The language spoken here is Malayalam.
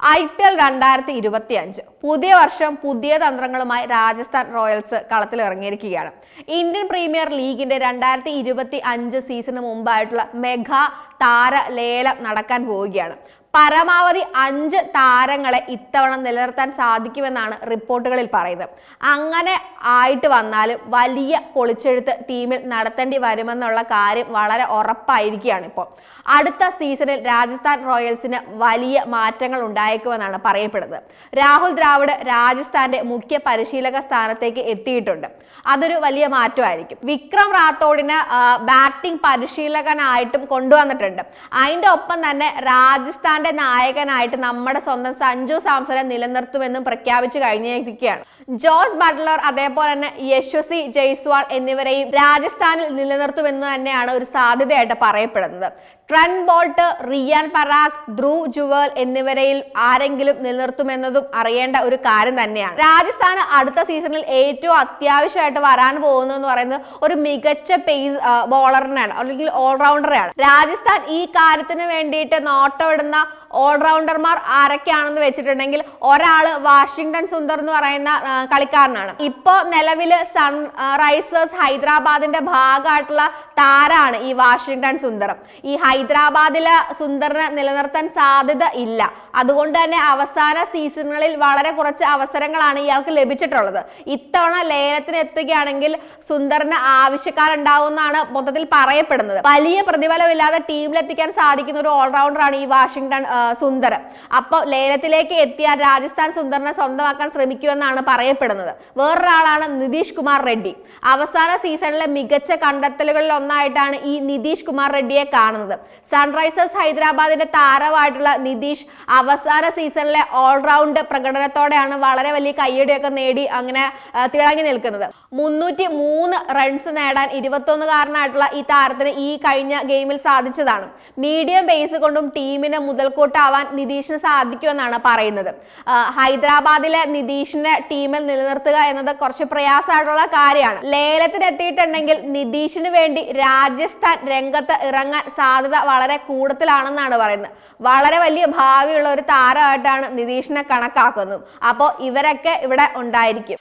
ഐ പി എൽ രണ്ടായിരത്തി ഇരുപത്തി അഞ്ച് പുതിയ വർഷം പുതിയ തന്ത്രങ്ങളുമായി രാജസ്ഥാൻ റോയൽസ് കളത്തിലിറങ്ങിയിരിക്കുകയാണ് ഇന്ത്യൻ പ്രീമിയർ ലീഗിന്റെ രണ്ടായിരത്തി ഇരുപത്തി അഞ്ച് സീസണിന് മുമ്പായിട്ടുള്ള മെഗാ താര ലേലം നടക്കാൻ പോവുകയാണ്. പരമാവധി അഞ്ച് താരങ്ങളെ ഇത്തവണ നിലനിർത്താൻ സാധിക്കുമെന്നാണ് റിപ്പോർട്ടുകളിൽ പറയുന്നത്. അങ്ങനെ ആയിട്ട് വന്നാൽ വലിയ പൊളിച്ചെഴുത്ത് ടീമിൽ നടത്തേണ്ടി വരുമെന്നുള്ള കാര്യം വളരെ ഉറപ്പായിരിക്കുകയാണ് ഇപ്പോൾ. അടുത്ത സീസണിൽ രാജസ്ഥാൻ റോയൽസിന് വലിയ മാറ്റങ്ങൾ ഉണ്ടായേക്കുമെന്നാണ് പറയപ്പെടുന്നത്. രാഹുൽ ദ്രാവിഡ് രാജസ്ഥാന്റെ മുഖ്യ പരിശീലക സ്ഥാനത്തേക്ക് എത്തിയിട്ടുണ്ട്. അതൊരു വലിയ മാറ്റമായിരിക്കും. വിക്രം റാത്തോഡിന് ബാറ്റിംഗ് പരിശീലകനായിട്ടും കൊണ്ടുവന്നിട്ടുണ്ട്. അതിന്റെ ഒപ്പം തന്നെ രാജസ്ഥാന്റെ നായകനായിട്ട് നമ്മുടെ സ്വന്തം സഞ്ജു സാംസനെ നിലനിർത്തുമെന്നും പ്രഖ്യാപിച്ചു കഴിഞ്ഞിരിക്കുകയാണ്. ജോസ് ബട്ട്ലർ അതേപോലെ തന്നെ യശ്വസി ജയ്സ്വാൾ എന്നിവരെയും രാജസ്ഥാനിൽ നിലനിർത്തുമെന്ന് തന്നെയാണ് ഒരു സാധ്യതയായിട്ട് പറയപ്പെടുന്നത്. ട്രൺ ബോൾട്ട് റിയാൻ പറാഖ് ധ്രുവ് ജുവൽ എന്നിവരെയിൽ ആരെങ്കിലും നിലനിർത്തുമെന്നതും അറിയേണ്ട ഒരു കാര്യം തന്നെയാണ്. രാജസ്ഥാന് അടുത്ത സീസണിൽ ഏറ്റവും അത്യാവശ്യമായിട്ട് വരാൻ പോകുന്നതെന്ന് പറയുന്നത് ഒരു മികച്ച പേസ് ബോളറിനാണ് അല്ലെങ്കിൽ ഓൾറൗണ്ടറെയാണ് രാജസ്ഥാൻ ഈ കാര്യത്തിന് വേണ്ടിയിട്ട് നോട്ടമിടുന്ന ഓൾറൗണ്ടർമാർ ആരൊക്കെയാണെന്ന് വെച്ചിട്ടുണ്ടെങ്കിൽ ഒരാൾ വാഷിംഗ്ടൺ സുന്ദർ എന്ന് പറയുന്ന കളിക്കാരനാണ്. ഇപ്പോ നിലവിൽ സൺ റൈസേഴ്സ് ഹൈദരാബാദിന്റെ ഭാഗമായിട്ടുള്ള താരാണ് ഈ വാഷിങ്ടൺ സുന്ദരം ഈ ഹൈദരാബാദിലെ സുന്ദറിനെ നിലനിർത്താൻ സാധ്യത ഇല്ല. അതുകൊണ്ട് തന്നെ അവസാന സീസണുകളിൽ വളരെ കുറച്ച് അവസരങ്ങളാണ് ഇയാൾക്ക് ലഭിച്ചിട്ടുള്ളത്. ഇത്തവണ ലേലത്തിന് എത്തുകയാണെങ്കിൽ സുന്ദറിന് ആവശ്യക്കാരുണ്ടാവുമെന്നാണ് മൊത്തത്തിൽ പറയപ്പെടുന്നത്. വലിയ പ്രതിഫലമില്ലാതെ ടീമിലെത്തിക്കാൻ സാധിക്കുന്ന ഒരു ഓൾറൗണ്ടറാണ് ഈ വാഷിംഗ്ടൺ ആ, സുന്ദർ അപ്പോൾ ലേലത്തിലേക്ക് എത്തിയ രാജസ്ഥാൻ സുന്ദറിനെ സ്വന്തമാക്കാൻ ശ്രമിക്കുമെന്നാണ് പറയപ്പെടുന്നത്. വേറൊരാളാണ് നിതീഷ് കുമാർ റെഡ്ഡി. അവസാന സീസണിലെ മികച്ച കണ്ടെത്തലുകളിൽ ഒന്നായിട്ടാണ് ഈ നിതീഷ് കുമാർ റെഡ്ഡിയെ കാണുന്നത്. സൺറൈസേഴ്സ് ഹൈദരാബാദിന്റെ താരമായിട്ടുള്ള നിതീഷ് അവസാന സീസണിലെ ഓൾറൗണ്ട് പ്രകടനത്തോടെയാണ് വളരെ വലിയ കയ്യടിയൊക്കെ നേടി അങ്ങനെ തിളങ്ങി നിൽക്കുന്നത്. മുന്നൂറ്റി മൂന്ന് റൺസ് നേടാൻ ഇരുപത്തൊന്നുകാരനായിട്ടുള്ള ഈ താരത്തിന് ഈ കഴിഞ്ഞ ഗെയിമിൽ സാധിച്ചതാണ്. മീഡിയം ബേസ് കൊണ്ടും ടീമിനെ ടീമിന് മുതൽക്കൂട്ടാവാൻ നിതീഷിന് സാധിക്കുമെന്നാണ് പറയുന്നത്. ഹൈദരാബാദിലെ നിതീഷിന്റെ ടീമിൽ നിലനിർത്തുക എന്നത് കുറച്ച് പ്രയാസമായിട്ടുള്ള കാര്യമാണ്. ലേലത്തിന് എത്തിയിട്ടുണ്ടെങ്കിൽ നിതീഷിന് വേണ്ടി രാജസ്ഥാൻ രംഗത്ത് ഇറങ്ങാൻ സാധ്യത വളരെ കൂടുതലാണെന്നാണ് പറയുന്നത്. വളരെ വലിയ ഭാവിയുള്ള ഒരു താരമായിട്ടാണ് നിതീഷിനെ കണക്കാക്കുന്നത്. അപ്പോൾ ഇവരൊക്കെ ഇവിടെ ഉണ്ടായിരിക്കും.